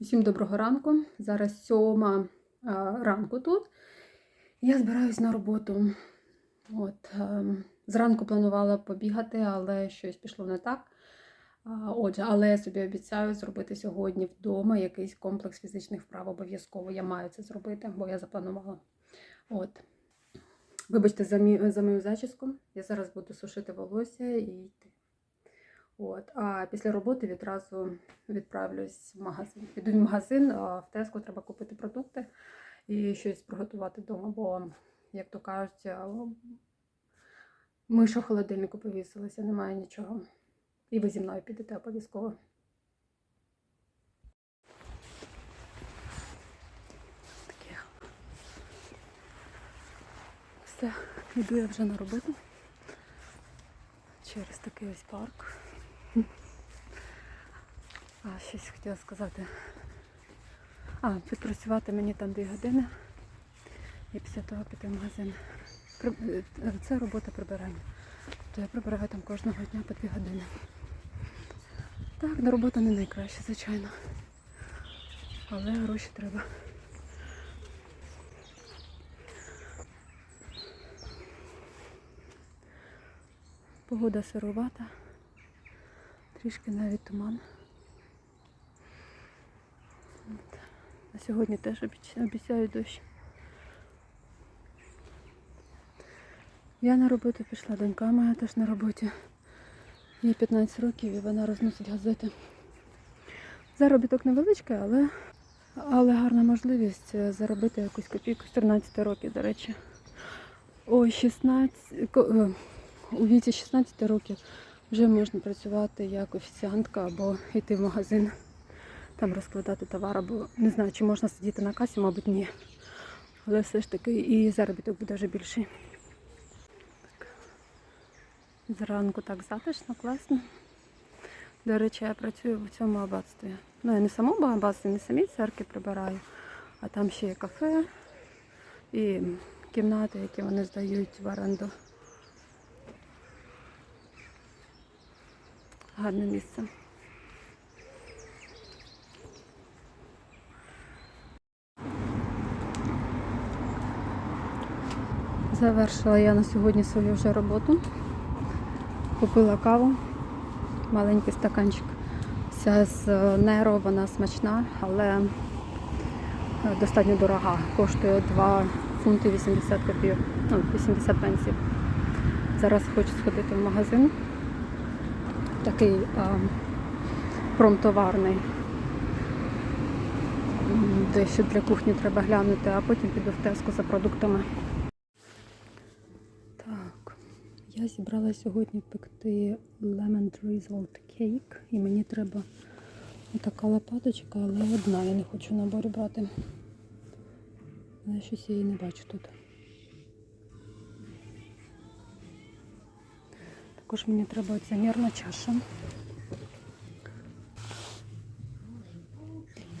Всім доброго ранку. Зараз сьома а, ранку тут. Я збираюсь на роботу. От, ем, зранку планувала побігати, але щось пішло не так. Отже, але я собі обіцяю зробити сьогодні вдома якийсь комплекс фізичних вправ. Обов'язково я маю це зробити, бо я запланувала. От. Вибачте за, мій, за мою зачіску. Я зараз буду сушити волосся і йти. От. А після роботи відразу відправлюсь в магазин. Піду в магазин, а в Теско треба купити продукти і щось приготувати вдома, бо, як то кажуть, а, миша в холодильнику повісилася, немає нічого. І ви зі мною підете обов'язково. Все, йду я вже на роботу через такий ось парк. А, щось хотіла сказати. А, відпрацювати мені там 2 години. І після того піти в магазин. Е, Це робота прибирання. То я прибираю там кожного дня по 2 години. Так, на робота не найкраще, звичайно. Але гроші треба. Погода сировата. Трішки навіть туман. От. А сьогодні теж обіцяють дощ. Я на роботу пішла, донька моя теж на роботі. Їй 15 років і вона розносить газети. Заробіток невеличкий, але, але гарна можливість е, заробити якусь копійку з 13 років, до речі. Ой, 16, е, у віці 16 років вже можна працювати як офіціантка або йти в магазин, там розкладати товар, або не знаю, чи можна сидіти на касі, мабуть, ні. Але все ж таки і заробіток буде вже більший. Так. Зранку так затишно, класно. До речі, я працюю в цьому аббатстві. Ну, я не в самому аббатстві, не самій церкві прибираю, а там ще є кафе і кімнати, які вони здають в оренду. Гарне місце. Завершила я на сьогодні свою вже роботу. Купила каву, маленький стаканчик. Ця з е, Неро, вона смачна, але е, достатньо дорога. Коштує 2 фунти 80 копійок, ну, 80 пенсів. Зараз хочу сходити в магазин. Такий а, промтоварний. Дещо для кухні треба глянути, а потім піду в Теско за продуктами. Так, я зібрала сьогодні пекти lemon drizzled cake. І мені треба така лопаточка, але одна. Я не хочу наборі брати. Але щось я її не бачу тут. Також мені треба оця мірна чаша.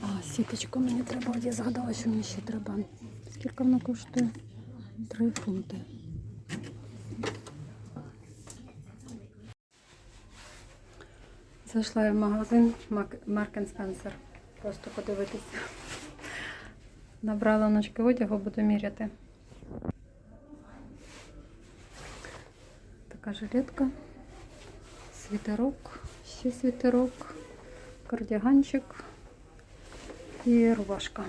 А, сіточка мені треба, я згадала, що мені ще треба. Скільки вона коштує? Три фунти. Зайшла я в магазин Mark Spencer. Просто подивитися. Набрала ножки одягу, буду міряти. Така жилетка, світерок, ще світерок, кардіганчик і рубашка.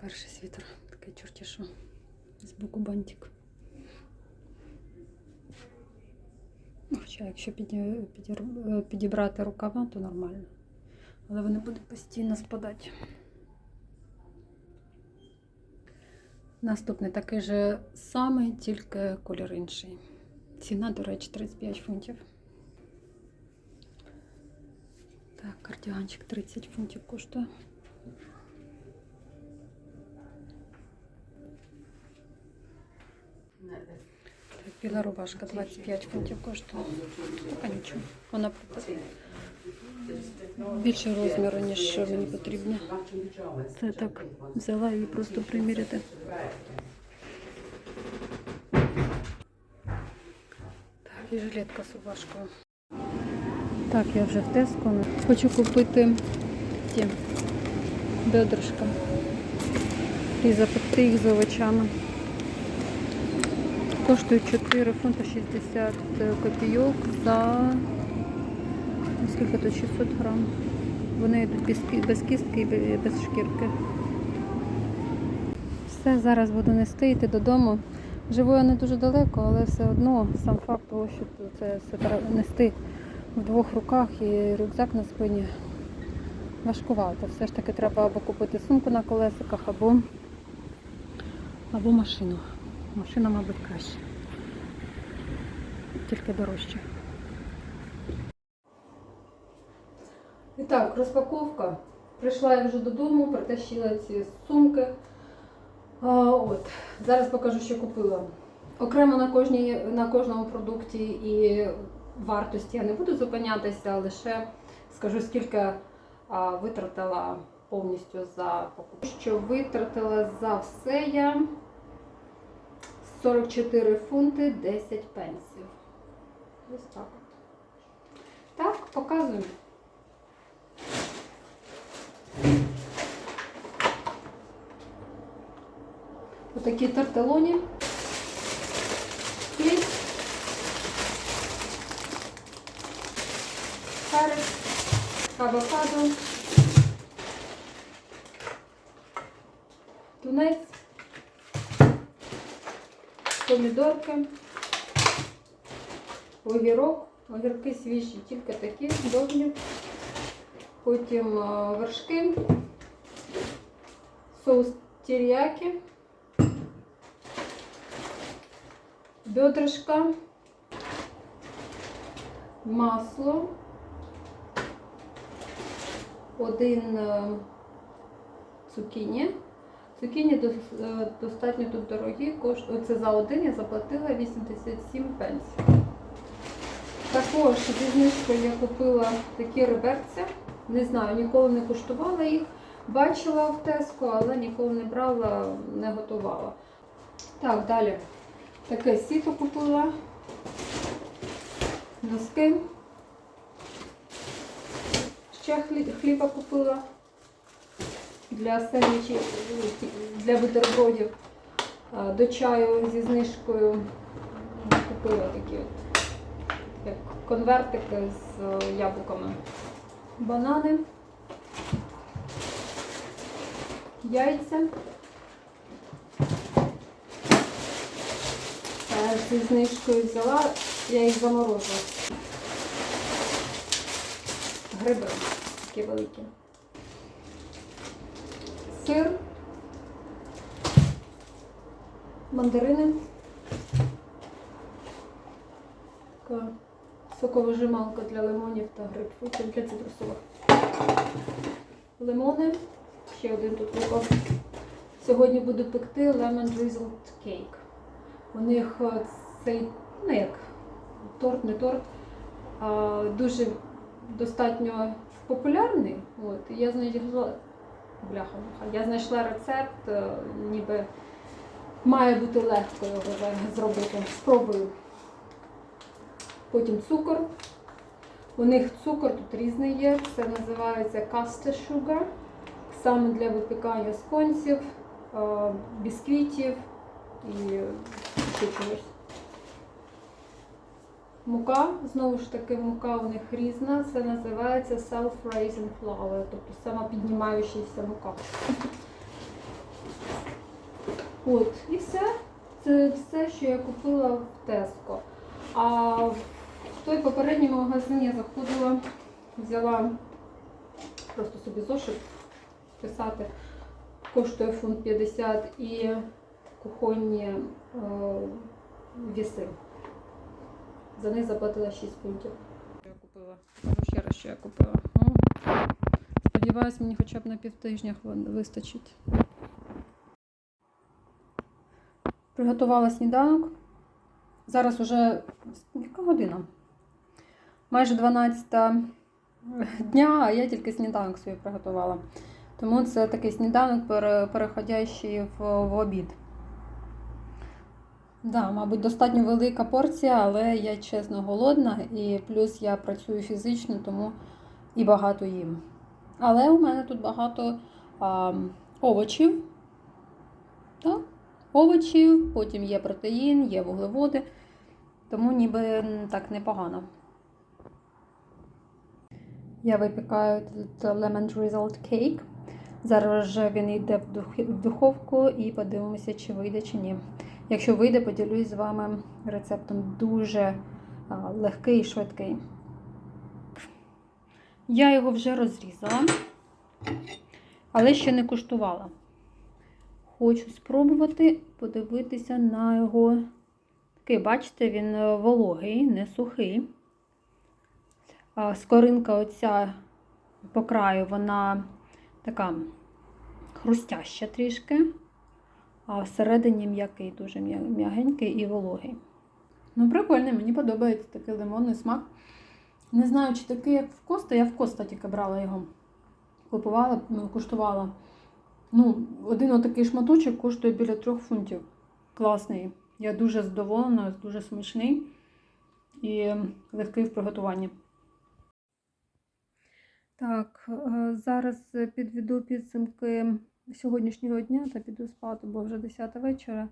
Перший світер, такий чорті що. З боку бантик. Ну, Хоча, якщо підібрати рукава, то нормально. Але вони будуть постійно спадати. Наступний такий же самий, тільки колір інший. Ціна, до речі, 35 фунтів. Так, кардіганчик 30 фунтів коштує. Біла рубашка 25 фунтів коштує. А нічого, вона більше розміру, ніж мені потрібно. Це так взяла її просто приміряти. Так, і жилетка з рубашкою. Так, я вже в Теско. Хочу купити ті бедрышка. І запекти їх з овочами. Коштують 4 фунти 60 копійок за ну, скільки тут 600 грам. Вони йдуть без кістки і без шкірки. Все, зараз буду нести, йти додому. Живу я не дуже далеко, але все одно сам факт того, що це все треба нести в двох руках і рюкзак на спині важкувато. Все ж таки треба або купити сумку на колесиках, або, або машину. Машина, мабуть, краще. Тільки дорожче. І так, розпаковка. Прийшла я вже додому, притащила ці сумки. А, от. Зараз покажу, що купила. Окремо на, кожній, на кожному продукті і вартості я не буду зупинятися, лише скажу, скільки а, витратила повністю за покупку. Що витратила за все я 44 фунти 10 пенсів. Ось так. Так, показую. Отакі тарталоні. Хліб. Перець. Авокадо. Помідорки. Огірок. Огірки свіжі, тільки такі, довгі. Потім е, вершки. Соус тіріякі. бедрышко, масло, один е, цукіні. Цукіні е, достатньо тут дорогі, кошт- оце за один я заплатила 87 пенсій. Також зі знижкою я купила такі реберця. Не знаю, ніколи не куштувала їх. Бачила в Теско, але ніколи не брала, не готувала. Так, далі. Таке сіто купила. Носки. Ще хлі- хліба купила для сендвічів, для бутербродів. До чаю зі знижкою купила такі от, як конвертики з е, яблуками. Банани. Яйця. Е, Зі знижкою взяла, я їх заморозила. Гриби такі великі. Сир. Мандарини. Така соковижималка для лимонів та грейпфрутів для цитрусових. Лимони. Ще один тут випав. Сьогодні буду пекти lemon drizzled cake. У них е, цей, ну як торт, не торт, а, дуже достатньо популярний. От, я знайшла, бляха, я знайшла рецепт, е, ніби має бути легко його зробити. Спробую. Потім цукор. У них цукор тут різний є. Це називається custard sugar. Саме для випікання сконців, е, бісквітів і ще чогось. Мука, знову ж таки, мука у них різна. Це називається self-raising flour, тобто самопіднімаючийся мука. От, і все. Це все, що я купила в Tesco. А в той попередній магазин я заходила, взяла просто собі зошит писати. Коштує фунт 50 і кухонні е, віси. За них заплатила 6 фунтів. Я купила. Покажу ще раз, що я купила. О, Сподіваюсь, мені хоча б на півтижня вистачить. Приготувала сніданок. Зараз уже яка година? Майже 12 дня, а я тільки сніданок собі приготувала. Тому це такий сніданок, переходящий в обід. Да, мабуть, достатньо велика порція, але я чесно голодна, і плюс я працюю фізично, тому і багато їм. Але у мене тут багато а, овочів. Так? Овочів, потім є протеїн, є вуглеводи, тому ніби так непогано. Я випікаю тут Lemon Drizzled Cake. Зараз же він йде в духовку і подивимося, чи вийде, чи ні. Якщо вийде, поділюсь з вами рецептом дуже легкий і швидкий. Я його вже розрізала, але ще не куштувала. Хочу спробувати подивитися на його. Такий, бачите, він е, вологий, не сухий. Скоринка оця по краю, вона така хрустяща трішки, а всередині м'який, дуже м'ягенький і вологий. Ну, прикольний, мені подобається такий лимонний смак. Не знаю, чи такий, як в Коста. Я в Коста тільки брала його. Купувала, ну, куштувала. Ну, один отакий шматочок коштує біля трьох фунтів. Класний. Я дуже задоволена, дуже смачний і легкий в приготуванні. Так, е, зараз підведу підсумки сьогоднішнього дня та піду спати, бо вже 10 вечора.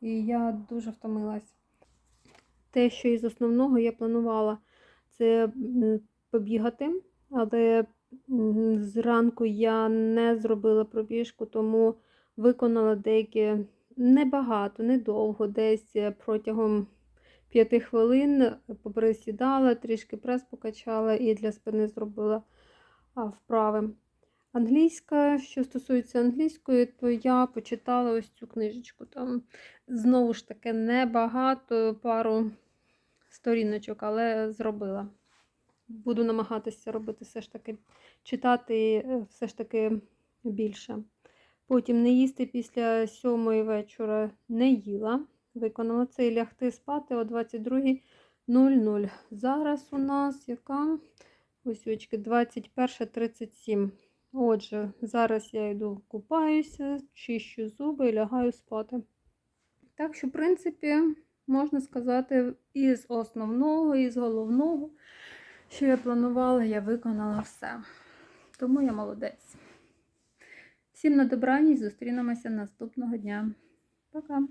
І я дуже втомилась. Те, що із основного я планувала, це побігати, але зранку я не зробила пробіжку, тому виконала деякі небагато, недовго, десь е, протягом 5 хвилин поприсідала, трішки прес покачала і для спини зробила вправи. Англійська, що стосується англійської, то я почитала ось цю книжечку. Там знову ж таки небагато, пару сторіночок, але зробила. Буду намагатися робити все ж таки, читати е, все ж таки більше. Потім не їсти після сьомої вечора не їла. Виконала це і лягти спати о 22.00. Зараз у нас яка? Ось очки 21.37. Отже, зараз я йду купаюся, чищу зуби і лягаю спати. Так що, в принципі, можна сказати, із основного, із головного, що я планувала, я виконала все. Тому я молодець. Всім на добраніч, зустрінемося наступного дня. Пока!